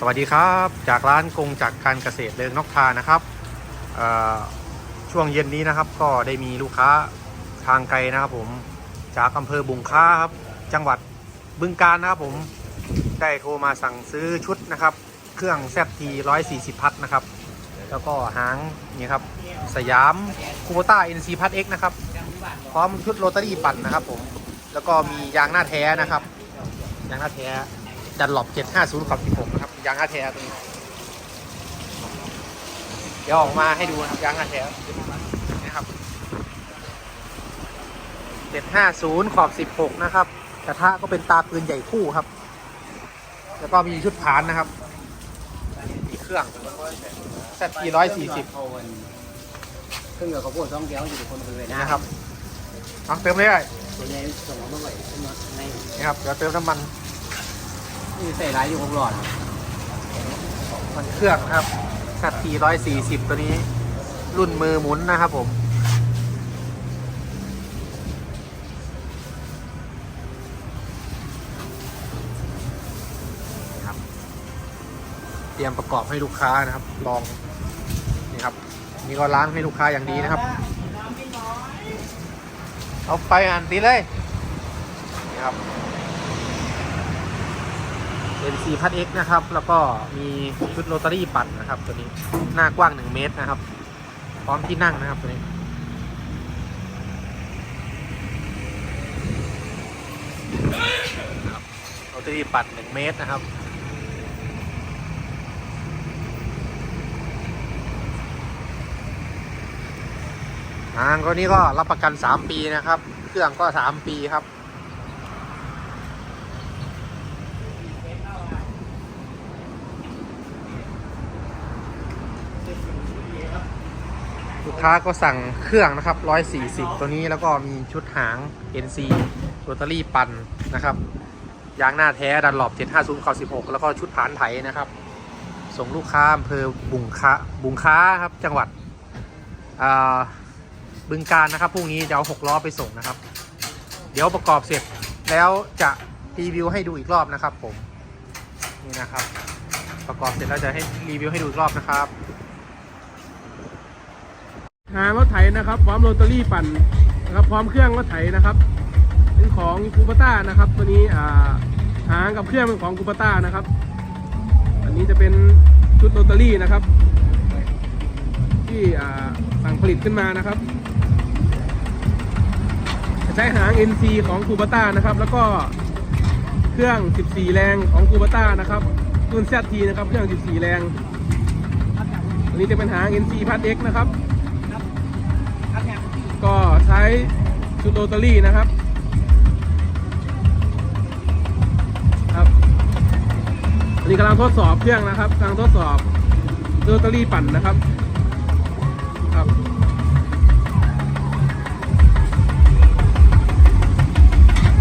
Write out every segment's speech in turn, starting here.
สวัสดีครับ จากร้านกงจากการเกษตรเริงนกทานะครับช่วงเย็นนี้นะครับก็ได้มีลูกค้าทางไกลนะครับผมจากอำเภอบุงค้าครับจังหวัดบึงกาฬนะครับผมได้โทรมาสั่งซื้อชุดนะครับ เครื่องแซฟที140พัทนะครับ แล้วก็หางนี่ครับสยามคูโบต้า NC พัท X นะครับ พร้อมชุดโรตารี่ปั่นนะครับผมแล้วก็มียางหน้าแท้นะครับยางหน้าแท้ ดันหลบ750ขับ16นะครับยางหน้าแท้ตัวนี้เดี๋ยวออกมาให้ดูนะครับยางหน้าแท้นะครับ750ขอบ16นะครับกระทะก็เป็นตาปืนใหญ่คู่ครับ แล้วก็มีชุดผานนะครับมีเครื่องแซทีร้อยสี่สิบเครื่องเกี่ยวกับพวกสองเดียวอยู่คนบริเวณนะครับเอาเติมเลยได้ส่วนใหญ่ส่งออกมาไว้ขึ้นมาในนี่ครับเดี๋ยวเติมน้ำมัน นี่ใส่ร้ายอยู่หกหลอดมันเครื่องครับแซทีร้อยสี่สิบตัวนี้ รุ่นมือหมุนนะครับผม เตรียมประกอบให้ลูกค้านะครับ ลอง นี่ครับ นี่ก็ล้างให้ลูกค้าอย่างดีนะครับ เอาไปอ่านตีเลย นี่ครับ เป็น4พัด X นะครับ แล้วก็มีชุดโรตารี่ปั่นะครับ ตัวนี้หน้ากว้าง 1 เมตรนะครับ พร้อมที่นั่งนะครับตัวนี้โรตารี่ปั่น1เมตรนะครับทางก็นี้ก็รับประกัน 3 ปีนะครับ เครื่องก็ 3 ปีครับ ลูกค้าก็สั่งเครื่องนะครับ 140 ตัวนี้แล้วก็มีชุดหาง NC โรตารี่ปันนะครับ ยางหน้าแท้ดันหลบ750เขา16 แล้วก็ชุดผานไถนะครับ ส่งลูกค้าอำเภอบุงค้าบุงค้าครับจังหวัดบึงการนะครับพรุ่งนี้จะเอา6ล้อไปส่งนะครับ เดี๋ยวประกอบเสร็จแล้วจะรีวิวให้ดูอีกรอบนะครับผมนี่นะครับ ประกอบเสร็จแล้วจะให้รีวิวให้ดูอีกรอบนะครับ หางรถไถนะครับพร้อมโรตารี่ปั่นนะครับพร้อมเครื่องรถไถนะครับ เป็นของคูปต้านะครับตัวนี้อ่าหางกับเครื่องเป็นของคูปต้านะครับ อันนี้จะเป็นชุดโรตารี่นะครับ ที่อ่าสั่งผลิตขึ้นมานะครับ ใช้หาง NC ของคูปต้านะครับ แล้วก็เครื่อง 14 แรงของคูปต้านะครับรุ่น ZT นะครับเครื่อง 14 แรงอันนี้จะเป็นหาง NC พัด X นะครับ ใช้ชุดโรตารี่นะครับครับอันนี้กำลังทดสอบเครื่องนะครับกำลังทดสอบโรตารี่ปั่นนะครับครับ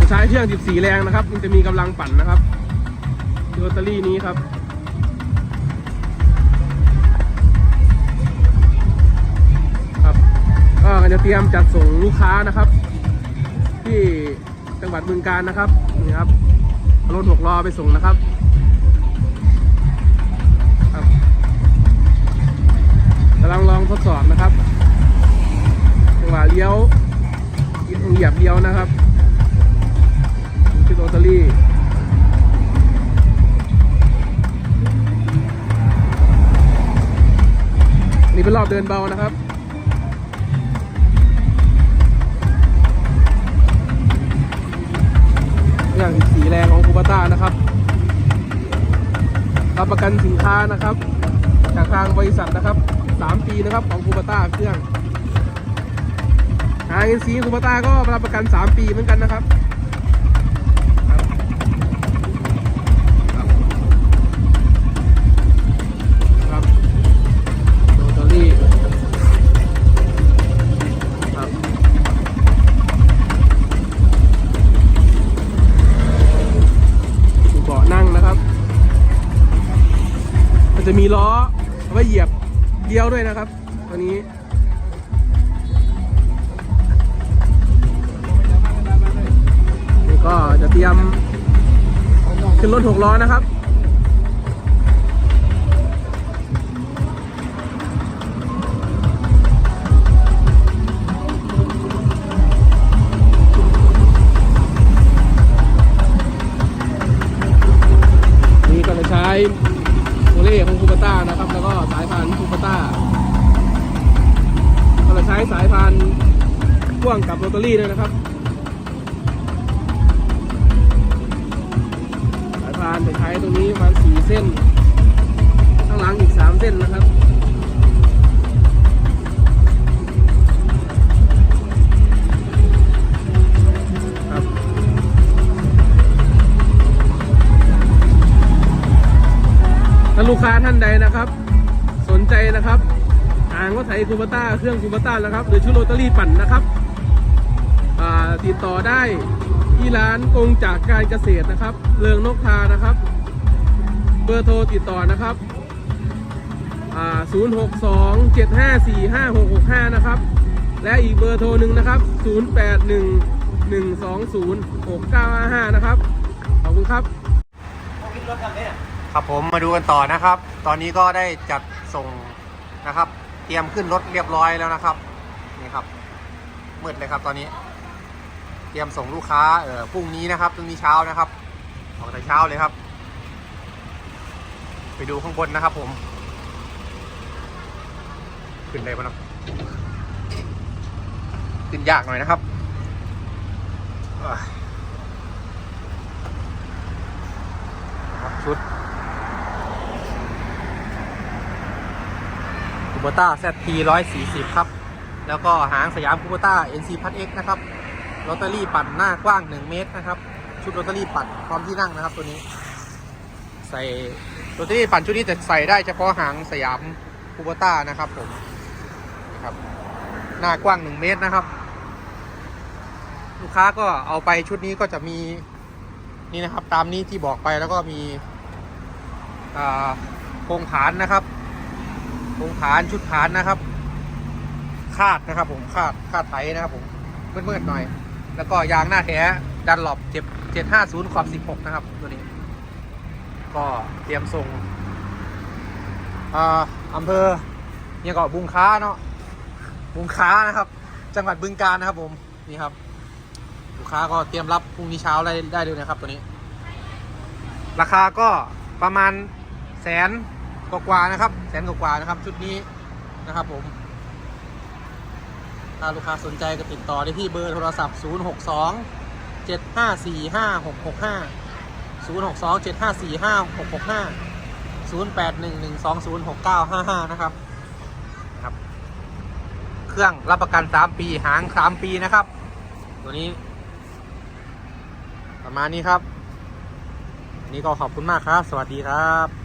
ใช้เครื่อง 14 แรงนะครับ มันจะมีกำลังปั่นนะครับโรตารี่นี้ครับครับ ลังจะเตรียมจัดส่งลูกค้านะครับ ที่จังหวัดบึงการนะครับนี่ครับรถหกล้อไปส่งนะครับครับกำลังลองทดสอบนะครับจังหวะเลี้ยวเหยียบเลี้ยวนะครับที่โรตารี่นี่เป็นรอบเดินเบานะครับ รับประกันสินค้านะครับ จากทางบริษัทนะครับ 3 ปีนะครับของคูปต้าเครื่องทางเอ็นซีคูปต้าก็รับประกัน 3 ปีเหมือนกันนะครับ ล้อเอาไว้เหยียบเดียวด้วยนะครับตัวนี้นี่ก็จะเตรียมขึ้นรถหกล้อนะครับ โรตารี่ด้วยนะครับสายพานจะใช้ตรงนี้ประมาณสี่เส้น ข้างหลังอีกสามเส้นนะครับครับถ้าลูกค้าท่านใดนะครับ สนใจนะครับอ่างรถไถคูปต้าเครื่องคูปต้านะครับ หรือชุดโรตารี่ปั่นนะครับ ติดต่อได้ที่ร้านกงจากการเกษตรนะครับเรืองนกทานะครับ เบอร์โทรติดต่อนะครับ062 754 5665 นะครับ และอีกเบอร์โทรหนึ่งนะครับ 081 120 6955 นะครับ ขอบคุณครับ ครับผมมาดูกันต่อนะครับ ตอนนี้ก็ได้จัดส่งนะครับ เตรียมขึ้นรถเรียบร้อยแล้วนะครับ นี่ครับ มืดเลยครับตอนนี้ รียมส่งลูกค้าเออพรุ่งนี้นะครับพรุ่งนี้เช้านะครับออกแต่เช้าเลยครับ ไปดูข้างบนนะครับ ผม ขึ้นได้ปะนะขึ้นยากหน่อยนะครับอะนะครับชุดคูโบต้า ZP 140 ครับ แล้วก็หางสยามคูโบต้า NC พัด X นะครับ ลอตเตอรี่ปั่นหน้ากว้าง 1 เมตรนะครับ ชุดลอตเตอรี่ปั่นพร้อมที่นั่งนะครับ ตัวนี้ ใส่ลอตเตอรี่ปั่นชุดนี้จะใส่ได้เฉพาะหางสยามคูโบต้านะครับผมนะครับ หน้ากว้าง 1 เมตรนะครับ ลูกค้าก็เอาไปชุดนี้ก็จะมีนี่นะครับ ตามนี้ที่บอกไปแล้วก็มีโครงฐานนะครับโครงฐานชุดฐานนะครับ คาดนะครับผมคาดคาดไถนะครับผมมืดๆหน่อย แล้วก็ยางหน้าแท้ดันหลบเจ็บเจ็ดห้าศูนย์ขอบสิบหกนะครับ ตัวนี้ ก็เตรียมส่งอ่าอำเภอเนี่ยก็บุงค้าเนาะบุงค้านะครับ จังหวัดบึงกาฬนะครับ ผมนี่ครับ ลูกค้าก็เตรียมรับพรุ่งนี้เช้าได้ได้เลยนะครับ ตัวนี้ ราคาก็ประมาณแสนกว่าๆนะครับ แสนกว่าๆนะครับ ชุดนี้นะครับ ผม ถ้าลูกค้าสนใจก็ติดต่อได้ที่เบอร์โทรศัพท์ 062 754 5665 062 754 5665 0811206955 นะครับนะครับ เครื่องรับประกัน 3 ปีหาง 3 ปีนะครับ ตัวนี้ ประมาณนี้ครับวันนี้ก็ขอบคุณมากครับ สวัสดีครับ